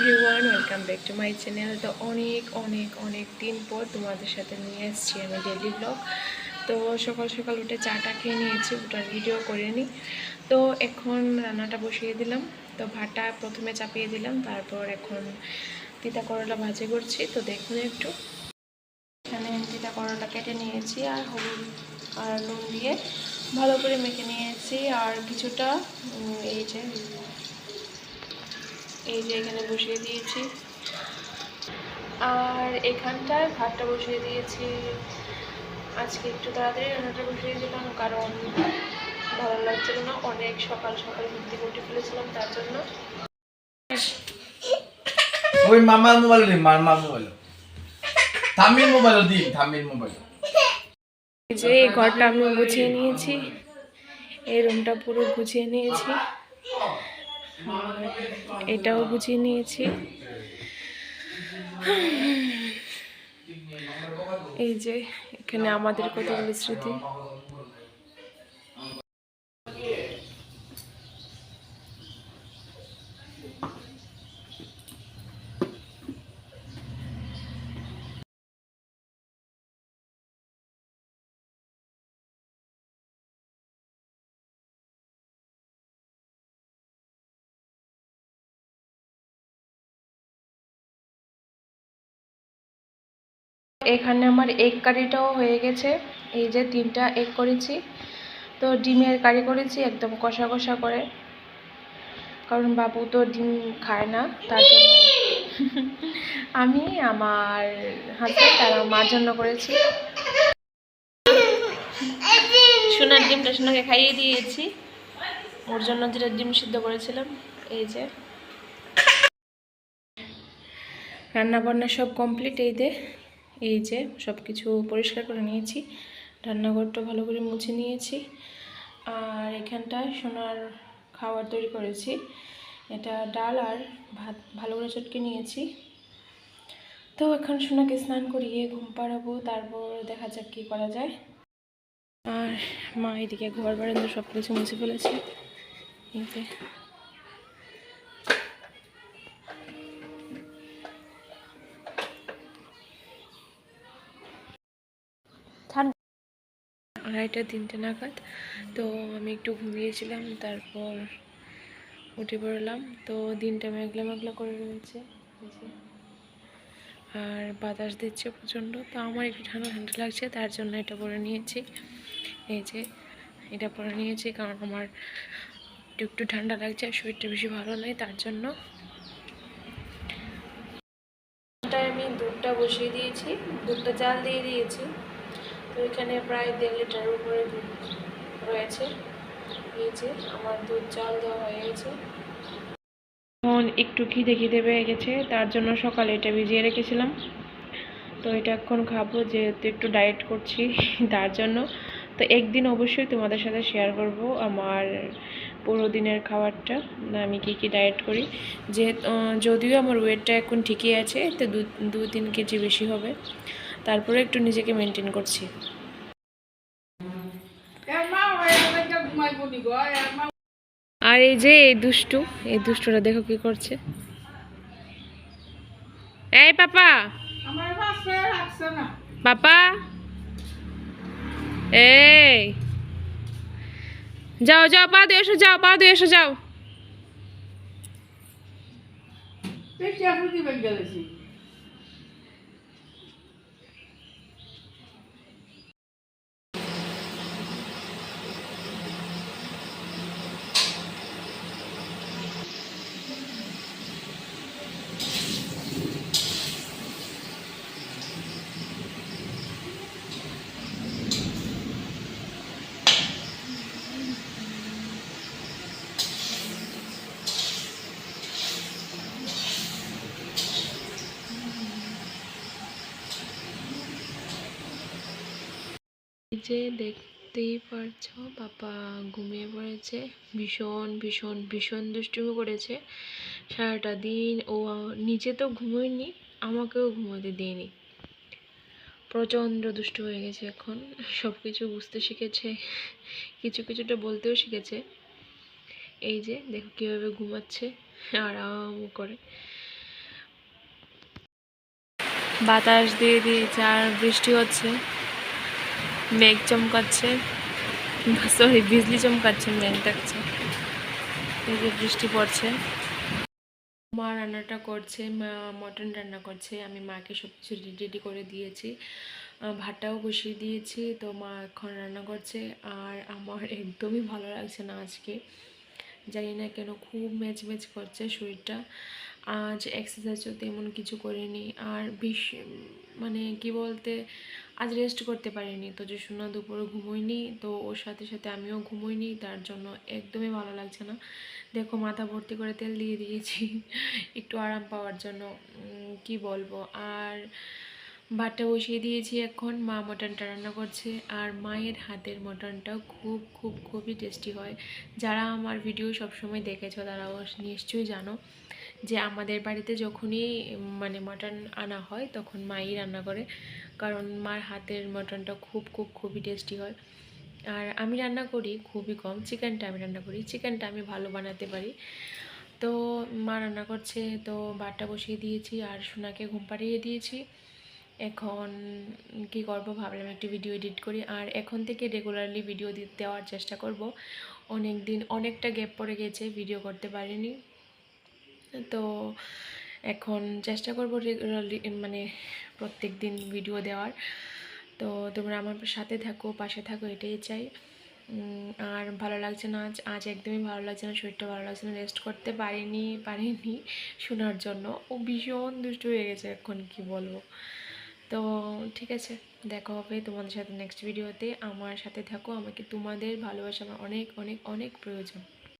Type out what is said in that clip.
Everyone welcome back to my channel তো অনেক অনেক অনেক দিন পর তোমাদের সাথে নিয়ে এসেছি আমি ডেলি ব্লগ তো সকাল সকাল উঠে চাটা খেয়ে নিয়েছি, ওটার ভিডিও করে নিই তো এখন রান্নাটা বসিয়ে দিলাম। তো ভাটা প্রথমে চাপিয়ে দিলাম, তারপর এখন তিতা করলা ভাজি করছি। তো দেখুন একটু। এখানে তিতা করলা কেটে নিয়েছি আর হলুদ আর নুন দিয়ে ভালো করে মেখে নিয়েছি। আর কিছুটা এই যে এই যে এখানে বসিয়ে দিয়েছি। আর এখানটায় ভাতটা বসিয়ে দিয়েছি। আজকে একটু তাড়াতাড়ি রান্নাটা বসিয়ে দিলাম কারণ ভালো লাগছিল না। অনেক সকাল সকাল থেকে উঠে ফেলেছিলাম তার জন্য। ওই মামার মোবাইল দিন মামার মোবাইল থামির মোবাইল দিন থামির মোবাইল এই যে এই ঘরটা আমি গুছিয়ে নিয়েছি। এই রুমটা পুরো গুছিয়ে নিয়েছি। এটাও বুঝিয়ে নিয়েছি। এই যে এখানে আমাদের কতগুলো স্মৃতি? এখানে আমার এগ কারিটাও হয়ে গেছে। এই যে তিনটা এগ করেছি। তো ডিমের কারি করেছি, একদম কষা কষা করে। কারণ বাবু তো ডিম খায় না, তার জন্য আমি, আমার হাজব্যান্ড আর মার জন্য করেছি। সোনার ডিমটা সোনাকে খাইয়ে দিয়েছি। ওর জন্য যেটা ডিম সিদ্ধ করেছিলাম। এই যে। রান্না বান্না সব কমপ্লিট এই দে। এই যে সব কিছু পরিষ্কার করে নিয়েছি, রান্নাঘরটা ভালো করে মুছে নিয়েছি। আর এখানটায় সোনার খাবার তৈরি করেছি। এটা ডাল আর ভাত, ভালো করে চটকে নিয়েছি। তো এখন সোনাকে স্নান করিয়ে ঘুম পাড়াবো, তারপর দেখা যাক কী করা যায়। আর মা এদিকে ঘর বারান্দা সব কিছু মুছে ফেলেছে। এই ঠান্ডা আড়াইটা, তিনটে নাগাদ। তো আমি একটু ঘুমিয়েছিলাম, তারপর উঠে পড়লাম। তো দিনটা মেঘলা মেঘলা করে রয়েছে আর বাতাস দিচ্ছে প্রচণ্ড, তো আমার একটু ঠান্ডা ঠান্ডা লাগছে, তার জন্য এটা পরে নিয়েছি। এই যে, এটা পরে নিয়েছি, কারণ আমার একটু একটু ঠান্ডা লাগছে, আর শরীরটা বেশি ভালো নেই, তার জন্য। আমি দুধটা বসিয়ে দিয়েছি, দুধটা জাল দিয়ে দিয়েছি। তো এখানে প্রায় দেড় লিটারের উপরে দুধ রয়েছে। এই আমার দুধ জাল দেওয়া হয়ে গেছে। এখন একটু খিদে খিদে পেয়ে গেছে, তার জন্য সকালে এটা ভিজিয়ে রেখেছিলাম। তো এটা এখন খাব, যেহেতু একটু ডায়েট করছি তার জন্য। তো একদিন অবশ্যই তোমাদের সাথে শেয়ার করব আমার পুরো দিনের খাবারটা, আমি কী কী ডায়েট করি। যেহেতু, যদিও আমার ওয়েটটা এখন ঠিকই আছে, তো দু দু, তিন কেজি বেশি হবে। তারপরে একটু নিজেকে মেনটেন করছি। আর এই যে এই দুষ্টু, এই দুষ্টুটা দেখো কি করছে। এই পাপা। পাপা। এই। যাও যাও, পা দিয়ে এসো, যাও, পা দিয়ে এসো, যাও। যে দেখতেই পারছ পাপা ঘুমিয়ে পড়েছে, ভীষণ ভীষণ ভীষণ দুষ্টুমি করেছে। সারাটা দিন ও নিজে তো ঘুমোয়নি, আমাকেও ঘুমোতে দেয়নি। প্রচণ্ড দুষ্টু হয়ে গেছে এখন সব কিছু বুঝতে শিখেছে, কিছু কিছুটা বলতেও শিখেছে। এই যে দেখো কীভাবে ঘুমাচ্ছে, আরাম করে। বাতাস দিয়ে দিয়েছে আর বৃষ্টি হচ্ছে। মেঘ চমকাচ্ছে, সরি, বিজলি চমকাচ্ছে, মেঘ ডাকছে। এই যে বৃষ্টি পড়ছে। মা রান্নাটা করছে, মা মটন রান্না করছে, আমি মাকে সব কিছু রেডি করে দিয়েছি। ভাতটাও বসিয়ে দিয়েছি, তো মা এখন রান্না করছে, আর আমার একদমই ভালো লাগছে না আজকে। জানি না কেন, খুব ম্যাচ ম্যাচ করছে শরীরটা। আজ এক্সারসাইজও তেমন কিছু করিনি। আর বেশ মানে কি বলতে, আজ রেস্ট করতে পারিনি। তো যে শোনা দুপুরে ঘুমোইনি, তো ওর সাথে সাথে আমিও ঘুমোইনি, তার জন্য একদমই ভালো লাগছে না। দেখো, মাথা ভর্তি করে তেল দিয়ে দিয়েছি, একটু আরাম পাওয়ার জন্য কি বলব? আর ভাতটা বসিয়ে দিয়েছি এখন, মা মটনটা রান্না করছে, আর মায়ের হাতের মটনটাও খুব খুব, খুবই টেস্টি হয়। যারা আমার ভিডিও সবসময় দেখেছ তারা অবশ্য নিশ্চয়ই জানো। যে আমাদের বাড়িতে যখনই মানে মটন আনা হয় তখন মাই রান্না করে। কারণ মার হাতের মটনটা খুব খুব, খুবই টেস্টি হয়। আর আমি রান্না করি খুবই কম। চিকেনটা আমি রান্না করি। চিকেনটা আমি ভালো বানাতে পারি। তো মা রান্না করছে, তো ভাতটা বসিয়ে দিয়েছি আর সোনাকে ঘুম পাড়িয়ে দিয়েছি। এখন কি করব ভাবলাম একটু ভিডিও এডিট করি। আর এখন থেকে রেগুলারলি ভিডিও দেওয়ার চেষ্টা করব। অনেক দিন অনেকটা গ্যাপ পড়ে গেছে ভিডিও করতে পারিনি। তো এখন চেষ্টা করব মানে প্রত্যেক দিন ভিডিও দেওয়ার। তো তোমরা আমার সাথে থাকো, পাশে থাকো, এটাই চাই। আর ভালো লাগছে না আজ আজ একদমই ভালো লাগছে না, শরীরটা ভালো লাগছে না রেস্ট করতে পারিনি পারিনি শোনার জন্য। ও ভীষণ দুষ্ট হয়ে গেছে এখন, কি বলব। তো ঠিক আছে, দেখা হবে তোমাদের সাথে নেক্সট ভিডিওতে আমার সাথে থাকো, আমাকে তোমাদের ভালোবাসা আমার অনেক অনেক অনেক প্রয়োজন।